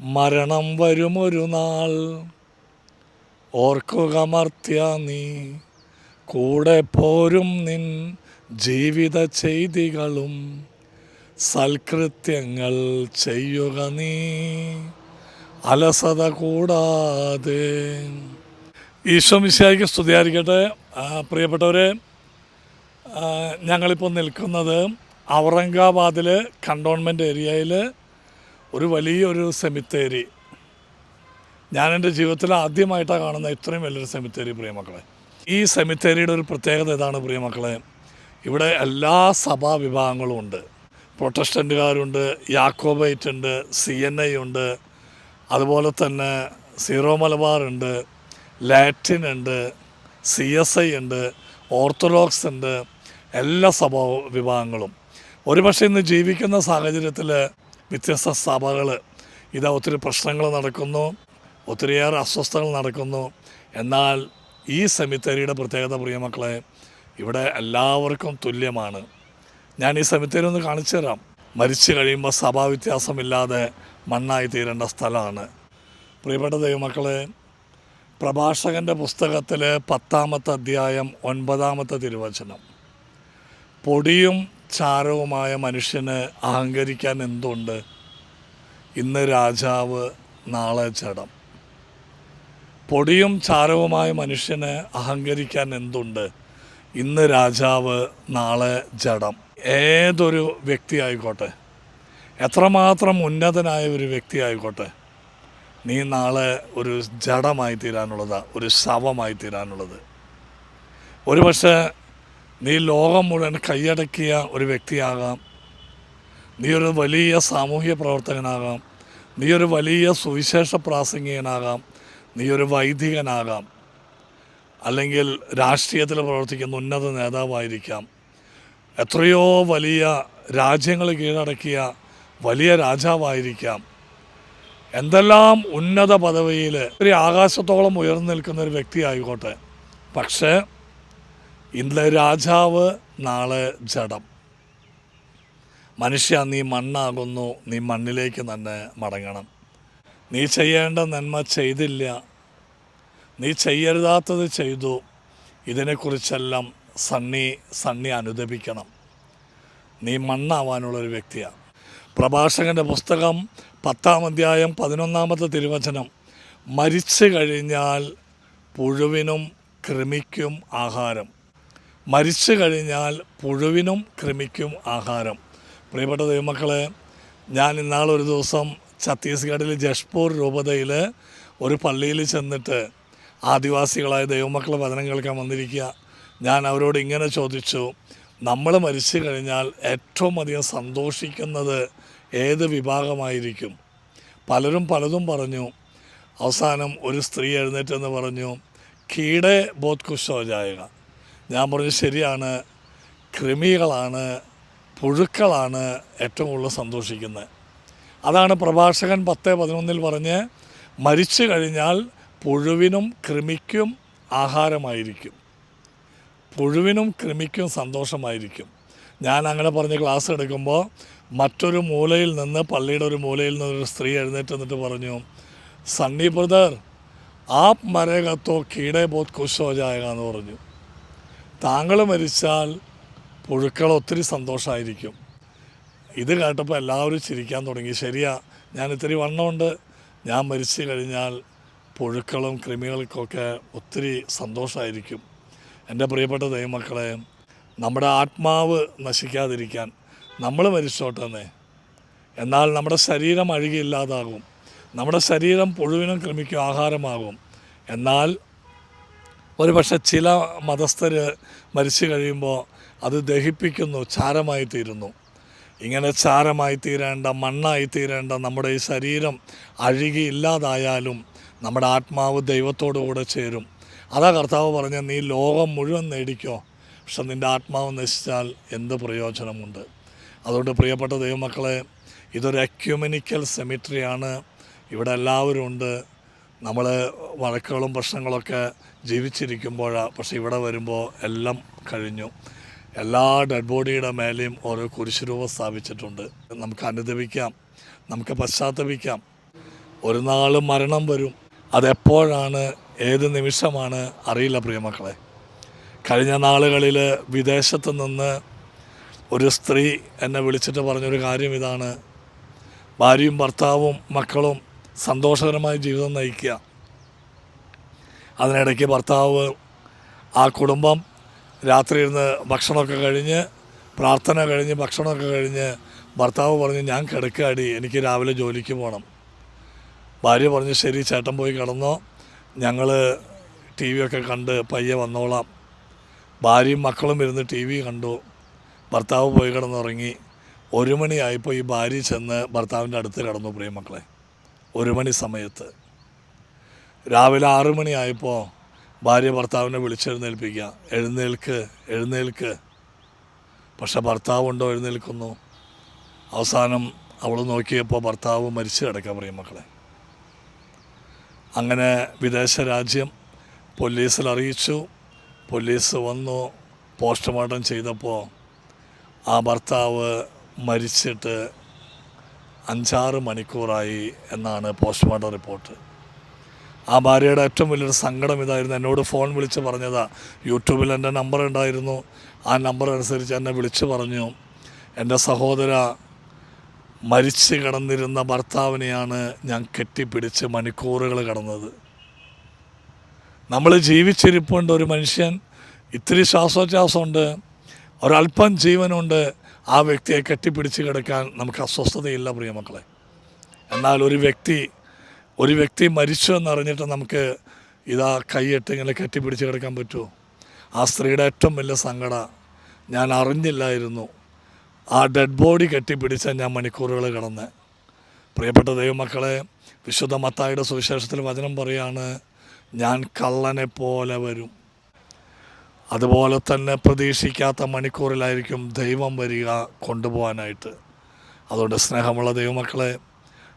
മരണം വരുമൊരു നാൾ. ഓർക്കുക മർത്യ നീ കൂടെ പോരും നിൻ ജീവിത ചെയ്തികളും. സൽകൃത്യങ്ങൾ ചെയ്യുക നീ അലസത കൂടാതെ. ഈശോ മിശിഹായ്ക്ക് സ്തുതിയായിരിക്കട്ടെ. പ്രിയപ്പെട്ടവരെ ഞങ്ങളിപ്പോൾ നിൽക്കുന്നത് ഔറംഗാബാദിൽ കണ്ടോൺമെന്റ് ഏരിയയിൽ ഒരു വലിയൊരു സെമിത്തേരി ഞാൻ എന്റെ ജീവിതത്തിൽ ആദ്യമായിട്ടാണ് കാണുന്ന ഇത്രയും വലിയൊരു സെമിത്തേരി പ്രിയമക്കളെ ഈ സെമിത്തേരിയുടെ ഒരു പ്രത്യേകത ഇതാണ് പ്രിയമക്കളെ ഇവിടെ എല്ലാ സഭാ വിഭാഗങ്ങളും ഉണ്ട്. പ്രൊട്ടസ്റ്റന്റുകാരുണ്ട് യാക്കോബൈറ്റ് ഉണ്ട് സി എൻ ഐ ഉണ്ട് അതുപോലെ തന്നെ സീറോ മലബാർ ഉണ്ട് ലാറ്റിൻ ഉണ്ട് സി എസ് ഐ ഉണ്ട് ഓർത്തഡോക്സ് ഉണ്ട് എല്ലാ സഭാ വിഭാഗങ്ങളും. ഒരുപക്ഷെ ഇന്ന് ജീവിക്കുന്ന സാഹചര്യത്തിൽ വ്യത്യസ്ത സഭകൾ ഇതാ ഒത്തിരി പ്രശ്നങ്ങൾ നടക്കുന്നു ഒത്തിരിയേറെ അസ്വസ്ഥതകൾ നടക്കുന്നു. എന്നാൽ ഈ സെമിത്തേരിയുടെ പ്രത്യേകത പ്രിയമക്കളെ ഇവിടെ എല്ലാവർക്കും തുല്യമാണ്. ഞാൻ ഈ സെമിത്തേരി ഒന്ന് കാണിച്ചു തരാം. മരിച്ചു കഴിയുമ്പോൾ സഭാവ്യത്യാസമില്ലാതെ മണ്ണായി തീരേണ്ട സ്ഥലമാണ്. പ്രിയപ്പെട്ട ദൈവമക്കളെ പ്രഭാഷകന്റെ പുസ്തകത്തിൽ പത്താമത്തെ അധ്യായം ഒൻപതാമത്തെ തിരുവചനം. പൊടിയും ചാരവുമായ മനുഷ്യനെ അഹങ്കരിക്കാൻ എന്തുണ്ട്? ഇന്ന് രാജാവ് നാളെ ചടം പൊടിയും ചാരവുമായ മനുഷ്യനെ അഹങ്കരിക്കാൻ എന്തുണ്ട്? ഇന്ന് രാജാവ് നാളെ ജഡം. ഏതൊരു വ്യക്തി ആയിക്കോട്ടെ എത്രമാത്രം ഉന്നതനായ ഒരു വ്യക്തി ആയിക്കോട്ടെ നീ നാളെ ഒരു ജഡമായി തീരാനുള്ളതാണ് ഒരു ശവമായി തീരാനുള്ളത്. ഒരുപക്ഷെ നീ ലോകം മുഴുവൻ കൈയടക്കിയ ഒരു വ്യക്തിയാകാം. നീ ഒരു വലിയ സാമൂഹ്യ പ്രവർത്തകനാകാം. നീ ഒരു വലിയ സുവിശേഷ പ്രാസംഗികനാകാം. നീ ഒരു വൈദികനാകാം. അല്ലെങ്കിൽ രാഷ്ട്രീയത്തിൽ പ്രവർത്തിക്കുന്ന ഉന്നത നേതാവായിരിക്കാം. എത്രയോ വലിയ രാജ്യങ്ങൾ കീഴടക്കിയ വലിയ രാജാവായിരിക്കാം. എന്തെല്ലാം ഉന്നത പദവിയിൽ ഒരു ആകാശത്തോളം ഉയർന്നു നിൽക്കുന്ന ഒരു വ്യക്തി ആയിക്കോട്ടെ പക്ഷേ ഇന്ന് രാജാവ് നാളെ ജഡം. മനുഷ്യ നീ മണ്ണാകുന്നു നീ മണ്ണിലേക്ക് തന്നെ മടങ്ങണം. നീ ചെയ്യേണ്ട നന്മ ചെയ്തില്ല. നീ ചെയ്യരുതാത്തത് ചെയ്തു. ഇതിനെക്കുറിച്ചെല്ലാം സണ്ണി സണ്ണി അനുദപിക്കണം. നീ മണ്ണാവാനുള്ളൊരു വ്യക്തിയാണ്. പ്രഭാഷകന്റെ പുസ്തകം പത്താം അധ്യായം പതിനൊന്നാമത്തെ തിരുവചനം. മരിച്ചു കഴിഞ്ഞാൽ പുഴുവിനും കൃമിക്കും ആഹാരം. മരിച്ചു കഴിഞ്ഞാൽ പുഴുവിനും കൃമിക്കും ആഹാരം. പ്രിയപ്പെട്ട ദൈവമക്കളെ ഞാൻ ഇന്നാളൊരു ദിവസം ഛത്തീസ്ഗഡിൽ ജഷ്പൂർ രൂപതയിൽ ഒരു പള്ളിയിൽ ചെന്നിട്ട് ആദിവാസികളായ ദൈവമക്കളെ വചനം കേൾക്കാൻ വന്നിരിക്കുക. ഞാൻ അവരോട് ഇങ്ങനെ ചോദിച്ചു നമ്മൾ മരിച്ചു കഴിഞ്ഞാൽ ഏറ്റവും അധികം സന്തോഷിക്കുന്നത് ഏത് വിഭാഗമായിരിക്കും? പലരും പലതും പറഞ്ഞു. അവസാനം ഒരു സ്ത്രീ എഴുന്നേറ്റെന്ന് പറഞ്ഞു കീടെ ബോധ് കുശോ ജായക. ഞാൻ പറഞ്ഞു ശരിയാണ്. കൃമികളാണ് പുഴുക്കളാണ് ഏറ്റവും കൂടുതൽ സന്തോഷിക്കുന്നത്. അതാണ് പ്രഭാഷകൻ പത്ത് പതിനൊന്നിൽ പറഞ്ഞ് മരിച്ചു കഴിഞ്ഞാൽ പുഴുവിനും കൃമിക്കും ആഹാരമായിരിക്കും. പുഴുവിനും കൃമിക്കും സന്തോഷമായിരിക്കും. ഞാൻ അങ്ങനെ പറഞ്ഞ് ക്ലാസ് എടുക്കുമ്പോൾ മറ്റൊരു മൂലയിൽ നിന്ന് പള്ളിയുടെ ഒരു മൂലയിൽ നിന്നൊരു സ്ത്രീ എഴുന്നേറ്റ് എന്നിട്ട് പറഞ്ഞു സണ്ണി ബ്രദർ ആപ് മരകത്തോ കീടെ ബോത് കുശോ ജായക എന്ന് പറഞ്ഞു. താങ്കൾ മരിച്ചാൽ പുഴുക്കൾ ഒത്തിരി സന്തോഷമായിരിക്കും ഇത് കേട്ടപ്പോൾ എല്ലാവരും ചിരിക്കാൻ തുടങ്ങി. ശരിയാ ഞാൻ ഇത്തിരി വണ്ണമുണ്ട്. ഞാൻ മരിച്ചു കഴിഞ്ഞാൽ പുഴുക്കളും കൃമികൾക്കൊക്കെ ഒത്തിരി സന്തോഷമായിരിക്കും എന്റെ പ്രിയപ്പെട്ട ദൈവമക്കളെ നമ്മുടെ ആത്മാവ് നശിക്കാതിരിക്കാൻ നമ്മൾ മരിച്ചോട്ടെന്നേ. എന്നാൽ നമ്മുടെ ശരീരം അഴുകിയില്ലാതാകും. നമ്മുടെ ശരീരം പുഴുവിനും കൃമിക്കും ആഹാരമാകും. എന്നാൽ ഒരു പക്ഷെ ചില മതസ്ഥർ മരിച്ചു കഴിയുമ്പോൾ അത് ദഹിപ്പിക്കുന്നു ചാരമായി തീരുന്നു. ഇങ്ങനെ ചാരമായി തീരേണ്ട മണ്ണായി തീരേണ്ട നമ്മുടെ ഈ ശരീരം അഴുകി ഇല്ലാതായാലും നമ്മുടെ ആത്മാവ് ദൈവത്തോടു കൂടെ ചേരും. അതാ കർത്താവ് പറഞ്ഞ നീ ലോകം മുഴുവൻ നേടിക്കോ പക്ഷെ നിന്റെ ആത്മാവ് നശിച്ചാൽ എന്ത് പ്രയോജനമുണ്ട്? അതുകൊണ്ട് പ്രിയപ്പെട്ട ദൈവമക്കളെ ഇതൊരു അക്യുമെനിക്കൽ സെമിട്രിയാണ്. ഇവിടെ എല്ലാവരും ഉണ്ട്. നമ്മൾ വഴക്കുകളും പ്രശ്നങ്ങളൊക്കെ ജീവിച്ചിരിക്കുമ്പോഴാണ് പക്ഷേ ഇവിടെ വരുമ്പോൾ എല്ലാം കഴിഞ്ഞു. എല്ലാ ഡെഡ് ബോഡിയുടെ മേലെയും ഓരോ കുരിശുരൂപം സ്ഥാപിച്ചിട്ടുണ്ട്. നമുക്ക് അനുദപിക്കാം. നമുക്ക് പശ്ചാത്തപിക്കാം. ഒരു നാൾ മരണം വരും. അതെപ്പോഴാണ്? ഏത് നിമിഷമാണ്? അറിയില്ല പ്രിയമക്കളെ കഴിഞ്ഞ നാളുകളിൽ വിദേശത്ത് നിന്ന് ഒരു സ്ത്രീ എന്നെ വിളിച്ചിട്ട് പറഞ്ഞൊരു കാര്യം ഇതാണ്. ഭാര്യയും ഭർത്താവും മക്കളും സന്തോഷകരമായ ജീവിതം നയിക്കുക. അതിനിടയ്ക്ക് ഭർത്താവ് ആ കുടുംബം രാത്രി ഇരുന്ന് ഭക്ഷണമൊക്കെ കഴിഞ്ഞ് പ്രാർത്ഥന കഴിഞ്ഞ് ഭക്ഷണമൊക്കെ കഴിഞ്ഞ് ഭർത്താവ് പറഞ്ഞു ഞാൻ കിടക്കാടി എനിക്ക് രാവിലെ ജോലിക്ക് പോകണം ഭാര്യ പറഞ്ഞു ശരി ചേട്ടൻ പോയി കിടന്നോ. ഞങ്ങൾ ടി ഒക്കെ കണ്ട് പയ്യെ വന്നോളാം. ഭാര്യയും മക്കളും ഇരുന്ന് ടി വി കണ്ടു. ഭർത്താവ് പോയി കിടന്നുറങ്ങി. ഒരു മണിയായപ്പോൾ ഈ ഭാര്യ ചെന്ന് ഭർത്താവിന്റെ അടുത്ത് കിടന്നു പ്രിയമക്കളെ ഒരു മണി സമയത്ത്. രാവിലെ ആറു മണിയായപ്പോൾ ഭാര്യ ഭർത്താവിനെ വിളിച്ചെഴുന്നേൽപ്പിക്കുക. എഴുന്നേൽക്ക് എഴുന്നേൽക്ക്. പക്ഷെ ഭർത്താവുണ്ടോ എഴുന്നേൽക്കുന്നു. അവസാനം അവൾ നോക്കിയപ്പോൾ ഭർത്താവ് മരിച്ചു കിടക്കാൻ പറയും മക്കളെ. അങ്ങനെ വിദേശ രാജ്യം പോലീസിൽ അറിയിച്ചു. പോലീസ് വന്നു. പോസ്റ്റ്മോർട്ടം ചെയ്തപ്പോൾ ആ ഭർത്താവ് മരിച്ചിട്ട് അഞ്ചാറ് മണിക്കൂറായി എന്നാണ് പോസ്റ്റ്മോർട്ടം റിപ്പോർട്ട്. ആ ഭാര്യയുടെ ഏറ്റവും വലിയൊരു സങ്കടം ഇതായിരുന്നു. എന്നോട് ഫോൺ വിളിച്ച് പറഞ്ഞതാ. യൂട്യൂബിൽ എന്റെ നമ്പർ ഉണ്ടായിരുന്നു. ആ നമ്പർ അനുസരിച്ച് എന്നെ വിളിച്ച് പറഞ്ഞു. എന്റെ സഹോദര മരിച്ച് കിടന്നിരുന്ന ഭർത്താവിനെയാണ് ഞാൻ കെട്ടിപ്പിടിച്ച് മണിക്കൂറുകൾ കടന്നത്. നമ്മൾ ജീവിച്ചിരിപ്പുണ്ട് ഒരു മനുഷ്യൻ. ഇത്തിരി ശ്വാസോച്ഛ്വാസമുണ്ട് ഒരല്പം ജീവനുണ്ട്. ആ വ്യക്തിയെ കെട്ടിപ്പിടിച്ച് കിടക്കാൻ നമുക്ക് അസ്വസ്ഥതയില്ല പ്രിയമക്കളെ എന്നാൽ ഒരു വ്യക്തി ഒരു വ്യക്തി മരിച്ചു എന്നറിഞ്ഞിട്ട് നമുക്ക് ഇതാ കൈയിട്ട് ഇങ്ങനെ കെട്ടിപ്പിടിച്ച് കിടക്കാൻ പറ്റുമോ? ആ സ്ത്രീയുടെ ഏറ്റവും വലിയ സങ്കട ഞാൻ അറിഞ്ഞില്ലായിരുന്നു. ആ ഡെഡ് ബോഡി കെട്ടിപ്പിടിച്ച ഞാൻ മണിക്കൂറുകൾ കിടന്ന്. പ്രിയപ്പെട്ട ദൈവമക്കളെ വിശുദ്ധ മത്തായുടെ സുവിശേഷത്തിൽ വചനം പറയാണ് ഞാൻ കള്ളനെ പോലെ വരും. അതുപോലെ തന്നെ പ്രതീക്ഷിക്കാത്ത മണിക്കൂറിലായിരിക്കും ദൈവം വരിക കൊണ്ടുപോകാനായിട്ട്. അതുകൊണ്ട് സ്നേഹമുള്ള ദൈവമക്കളെ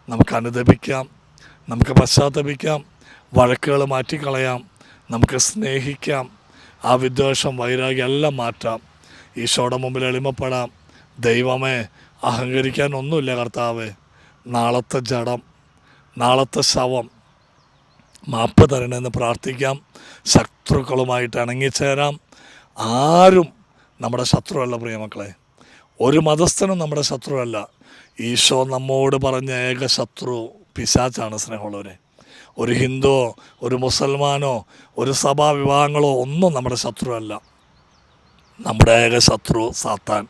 നമുക്ക് അനുദപിക്കാം. നമുക്ക് പശ്ചാത്തപിക്കാം വഴക്കുകൾ മാറ്റിക്കളയാം നമുക്ക് സ്നേഹിക്കാം ആ വിദ്വേഷം വൈരാഗ്യം എല്ലാം മാറ്റാം. ഈശോയുടെ മുമ്പിൽ എളിമപ്പെടാം. ദൈവമേ അഹങ്കരിക്കാൻ ഒന്നുമില്ല കർത്താവേ. നാളത്തെ ജഡം നാളത്തെ ശവം മാപ്പ് തരണമെന്ന് പ്രാർത്ഥിക്കാം. ശത്രുക്കളുമായിട്ട് ഇണങ്ങിച്ചേരാം. ആരും നമ്മുടെ ശത്രുവല്ല പ്രിയമക്കളെ. ഒരു മതസ്ഥനും നമ്മുടെ ശത്രുവല്ല. ഈശോ നമ്മോട് പറഞ്ഞ ഏക ശത്രു. പിശാച്ചാണ് സ്നേഹമുള്ളവരെ. ഒരു ഹിന്ദുവോ ഒരു മുസൽമാനോ ഒരു സഭാ വിഭാഗങ്ങളോ ഒന്നും നമ്മുടെ ശത്രുവല്ല. നമ്മുടെ ഏക ശത്രു സാത്താൻ.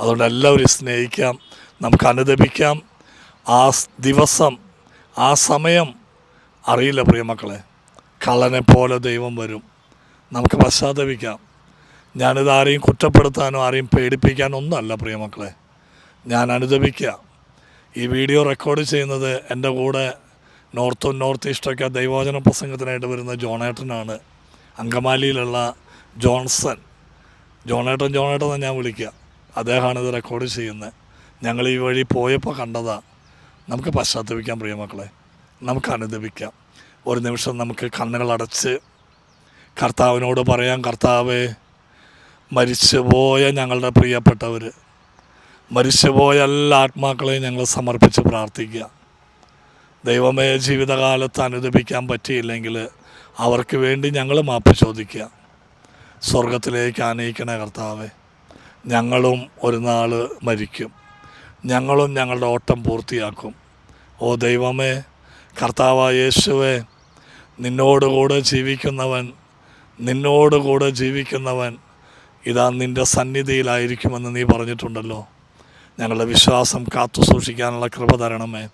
അതുകൊണ്ട് എല്ലാവരും സ്നേഹിക്കാം നമുക്ക് അനുദപിക്കാം. ആ ദിവസം ആ സമയം അറിയില്ല പ്രിയമക്കളെ കള്ളനെ പോലെ ദൈവം വരും. നമുക്ക് പശ്ചാത്തപിക്കാം. ഞാനിത് ആരെയും കുറ്റപ്പെടുത്താനോ ആരെയും പേടിപ്പിക്കാനോ ഒന്നുമല്ല പ്രിയമക്കളെ ഞാൻ അനുദപിക്കുക. ഈ വീഡിയോ റെക്കോർഡ് ചെയ്യുന്നത് എന്റെ കൂടെ നോർത്തും നോർത്ത് ഈസ്റ്റൊക്കെ ദൈവവചന പ്രസംഗത്തിനായിട്ട് വരുന്ന ജോണേട്ടനാണ്. അങ്കമാലിയിലുള്ള ജോൺസൺ. ജോണേട്ടൻ ജോണേട്ടൻ എന്ന് ഞാൻ വിളിക്കുക. അദ്ദേഹമാണ് ഇത് റെക്കോർഡ് ചെയ്യുന്നത്. ഞങ്ങൾ ഈ വഴി പോയപ്പോൾ കണ്ടതാ. നമുക്ക് പശ്ചാത്തപിക്കാം പ്രിയമക്കളെ നമുക്ക് അനുദപിക്കാം. ഒരു നിമിഷം നമുക്ക് കണ്ണുകൾ അടച്ച് കർത്താവിനോട് പറയാം. കർത്താവ് മരിച്ചുപോയ ഞങ്ങളുടെ പ്രിയപ്പെട്ടവർ മരിച്ചുപോയ എല്ലാ ആത്മാക്കളെയും ഞങ്ങൾ സമർപ്പിച്ച് പ്രാർത്ഥിക്കുക. ദൈവമേ ജീവിതകാലത്ത് അനുദപിക്കാൻ പറ്റിയില്ലെങ്കിൽ അവർക്ക് വേണ്ടി ഞങ്ങൾ മാപ്പ് ചോദിക്കുക. സ്വർഗത്തിലേക്ക് ആനയിക്കണ കർത്താവെ ഞങ്ങളും ഒരു നാൾ മരിക്കും. ഞങ്ങളും ഞങ്ങളുടെ ഓട്ടം പൂർത്തിയാക്കും. ഓ ദൈവമേ കർത്താവായ യേശുവേ നിന്നോടുകൂടെ ജീവിക്കുന്നവൻ നിന്നോടുകൂടെ ജീവിക്കുന്നവൻ ഇതാ നിന്റെ സന്നിധിയിലായിരിക്കുമെന്ന് നീ പറഞ്ഞിട്ടുണ്ടല്ലോ. ഞങ്ങളുടെ വിശ്വാസം കാത്തു സൂക്ഷിക്കാനുള്ള കൃപ തരണമേ.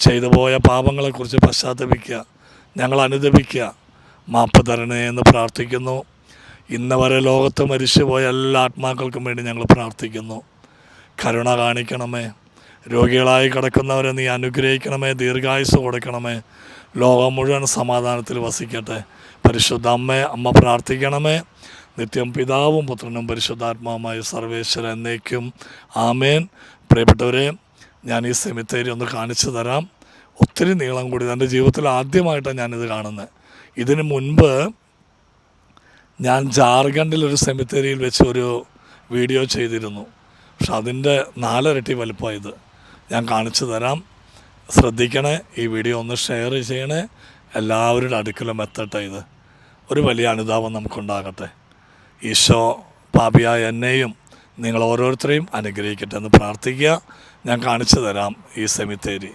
ചെയ്തു പോയ പാപങ്ങളെക്കുറിച്ച് പശ്ചാത്തപിക്കുക ഞങ്ങൾ അനുദപിക്കുക. മാപ്പ് തരണേ എന്ന് പ്രാർത്ഥിക്കുന്നു. ഇന്ന് വരെ ലോകത്ത് മരിച്ചുപോയ എല്ലാ ആത്മാക്കൾക്കും വേണ്ടി ഞങ്ങൾ പ്രാർത്ഥിക്കുന്നു. കരുണ കാണിക്കണമേ. രോഗികളായി കിടക്കുന്നവരെ നീ അനുഗ്രഹിക്കണമേ ദീർഘായുസ് കൊടുക്കണമേ. ലോകം മുഴുവൻ സമാധാനത്തിൽ വസിക്കട്ടെ. പരിശുദ്ധ അമ്മേ അമ്മ പ്രാർത്ഥിക്കണമേ. നിത്യം പിതാവും പുത്രനും പരിശുദ്ധാത്മാവുമായ സർവേശ്വര എന്നേക്കും. ആമേൻ. പ്രിയപ്പെട്ടവരെ ഞാൻ ഈ സെമിത്തേരി ഒന്ന് കാണിച്ചു തരാം. ഒത്തിരി നീളം കൂടി എന്റെ ജീവിതത്തിൽ ആദ്യമായിട്ടാണ് ഞാനിത് കാണുന്നത്. ഇതിന് മുൻപ് ഞാൻ ജാർഖണ്ഡിൽ ഒരു സെമിത്തേരിയിൽ വെച്ച് ഒരു വീഡിയോ ചെയ്തിരുന്നു. പക്ഷെ അതിന്റെ നാലരട്ടി വലുപ്പമായത് ഞാൻ കാണിച്ചു തരാം. ശ്രദ്ധിക്കണേ ഈ വീഡിയോ ഒന്ന് ഷെയർ ചെയ്യണേ. എല്ലാവരുടെ അടുക്കലും എത്തട്ടെ ഇത്. ഒരു വലിയ അനുതാപം നമുക്കുണ്ടാകട്ടെ. ഈശോ പാപിയായ എന്നെയും നിങ്ങൾ ഓരോരുത്തരെയും അനുഗ്രഹിക്കട്ടെ എന്ന് പ്രാർത്ഥിക്കുക. ഞാൻ കാണിച്ചു തരാം ഈ സെമിത്തേരി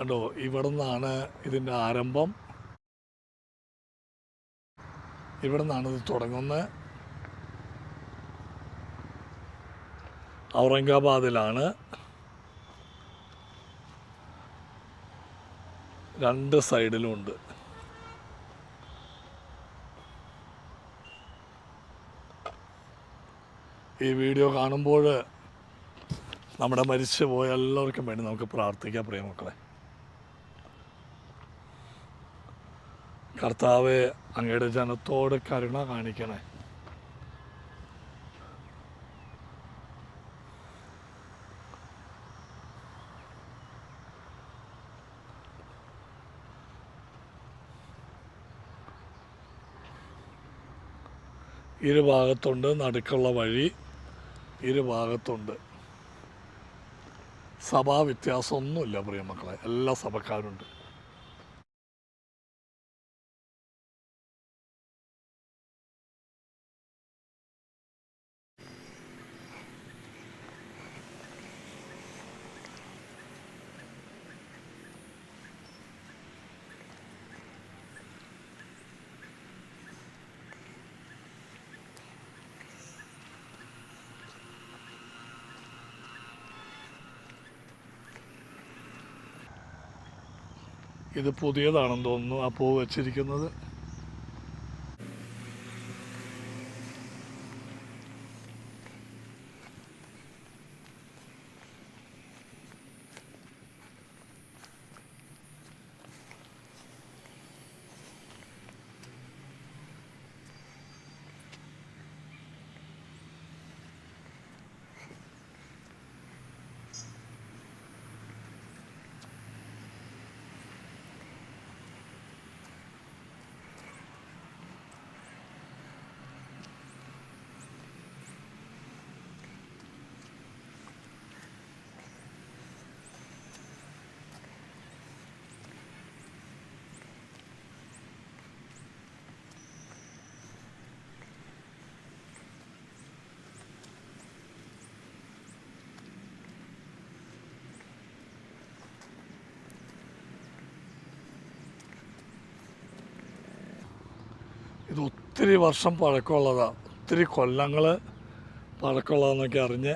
കണ്ടോ ഇവിടെ നിന്നാണ് ഇതിന്റെ ആരംഭം. ഇവിടെ നിന്നാണ് ഇത് തുടങ്ങുന്നത്. ഔറംഗാബാദിലാണ്. രണ്ട് സൈഡിലുമുണ്ട് ഈ വീഡിയോ കാണുമ്പോൾ നമ്മുടെ മരിച്ചു പോയ എല്ലാവർക്കും വേണ്ടി നമുക്ക് പ്രാർത്ഥിക്കാം പ്രിയമക്കളെ കർത്താവെ അങ്ങയുടെ ജനത്തോട് കരുണ കാണിക്കണേ. ഇരുഭാഗത്തുണ്ട് നടുക്കുള്ള വഴി ഇരുഭാഗത്തുണ്ട് സഭാ വ്യത്യാസമൊന്നുമില്ല പ്രിയമക്കളെ എല്ലാ സഭക്കാരുണ്ട്. ഇത് പുതിയതാണെന്ന് തോന്നുന്നു ആ പൂ വെച്ചിരിക്കുന്നത്. ഇത് ഒത്തിരി വർഷം പഴക്കമുള്ളതാണ് ഒത്തിരി കൊല്ലങ്ങൾ പഴക്കമുള്ളതെന്നൊക്കെ അറിഞ്ഞ്